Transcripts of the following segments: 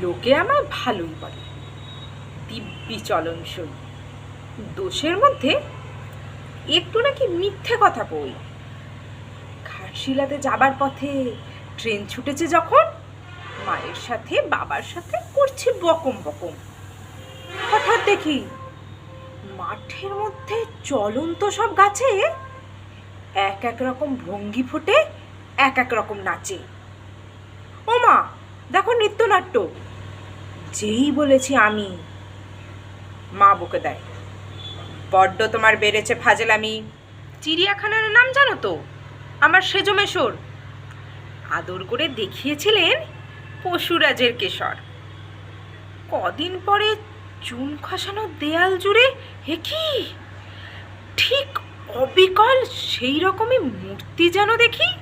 লোকে আমায় ভালোই বলে। দিব্যি চলনসই দোষের মধ্যে একটু নাকি মিথ্যে কথা কই। ঘাটশিলাতে যাবার পথে ট্রেন ছুটেছে যখন, মায়ের সাথে, বাবার সাথে করছি বকম বকম। হঠাৎ দেখি মাঠের মধ্যে চলন্ত সব গাছে এক এক রকম ভঙ্গি ফুটে, এক এক রকম নাচে। দেখো নৃত্যনাট্য যেই বলেছি আমি, মা বকে দেয়। বড্ড তোমার বেড়েছে ফাজলামি। চিড়িয়াখানার নাম জানো তো? আমার সেজো মেশোর। আদর করে দেখিয়েছিলেন পশুরাজের কেশর। কদিন পরে চুন খসানো দেয়াল জুড়ে হে কি? ঠিক অবিকল সেই রকমই মূর্তি যেন দেখি।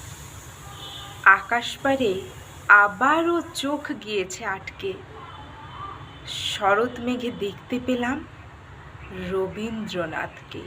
আকাশ পারে আবারও চোখ গিয়েছে আটকে। শরৎ মেঘে দেখতে পেলাম রবীন্দ্রনাথকে।